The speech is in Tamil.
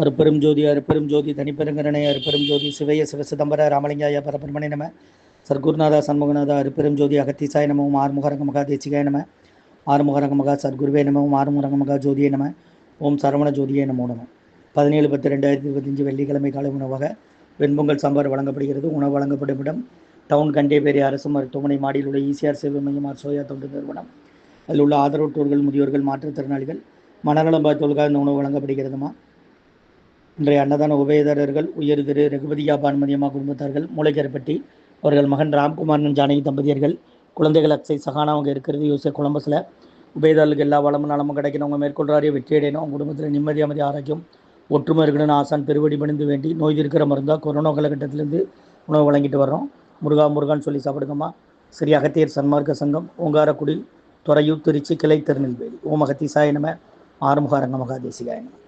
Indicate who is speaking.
Speaker 1: அருப்பெரும் ஜோதி அருப்பெரும் ஜோதி தனிப்பெருங்கரணை அருப்பெரும் ஜோதி சிவய சிவசிதம்பர ராமலிங்காய பரபரமணி நம. சர்க்குருநாதா சண்முகநாதா அருப்பெரும் ஜோதி அகத்தீசாய நமவும் ஆறுமுகரங்க மகா தேசிகாய நம. ஆறுமுகரங்க மகா சர்க்குருவே நமவும் ஆறுமுகரங்க மகா ஜோதியே நம. ஓம் சரவண ஜோதியே நமோ நம. பதினேழு பத்து ரெண்டாயிரத்தி இருபத்தஞ்சு வெள்ளிக்கிழமை காலை உணவாக வெண்பொங்கல் சாம்பார் வழங்கப்படுகிறது. உணவு வழங்கப்படும் இடம் டவுன் கண்டேபேரி அரசு மருத்துவமனை மாடியில் உள்ள ஈசிஆர் சேவை மையம் சோயா தொண்டு நிறுவனம். அதில் உள்ள ஆதரவற்றோர்கள் முதியோர்கள் மாற்றுத்திறனாளிகள் மனநலம் பார்த்தவர்களுக்காக இந்த உணவு வழங்கப்படுகிறதுமா? இன்றைய அன்னதான உபயதாரர்கள் உயர் திரு ரகுபதியா பான்மதியம்மா குடும்பத்தார்கள் மூளைக்கரைப்பட்டி அவர்கள் மகன் ராம்குமாரன் ஜானகி தம்பதியர்கள் குழந்தைகள் அக்ஸை சகானா அவங்க இருக்கிறது யோசிய குழம்பஸில் உபயதாரர்களுக்கு எல்லா வளமும் நலமும் கிடைக்கணும் அவங்க மேற்கொள்றாரிய வெற்றி அடையணும். அவங்க குடும்பத்தில் நிம்மதி அமைதி ஆரோக்கியம் ஒற்றுமை இருக்கணும்னு ஆசான் பெருவடி பணிந்து வேண்டி நோய் இருக்கிற மருந்தா கொரோனா காலகட்டத்திலேருந்து உணவு வழங்கிட்டு வர்றோம். முருகா முருகான்னு சொல்லி சாப்பிடுங்கம்மா. ஸ்ரீ அகத்தியர் சன்மார்க்க சங்கம் ஓங்காரக்குடி துறையூர் திருச்சி கிளை திருநெல்வேலி. ஓம் அகத்தீசாய நம. ஆறுமுக மகாதேசிகாய நம.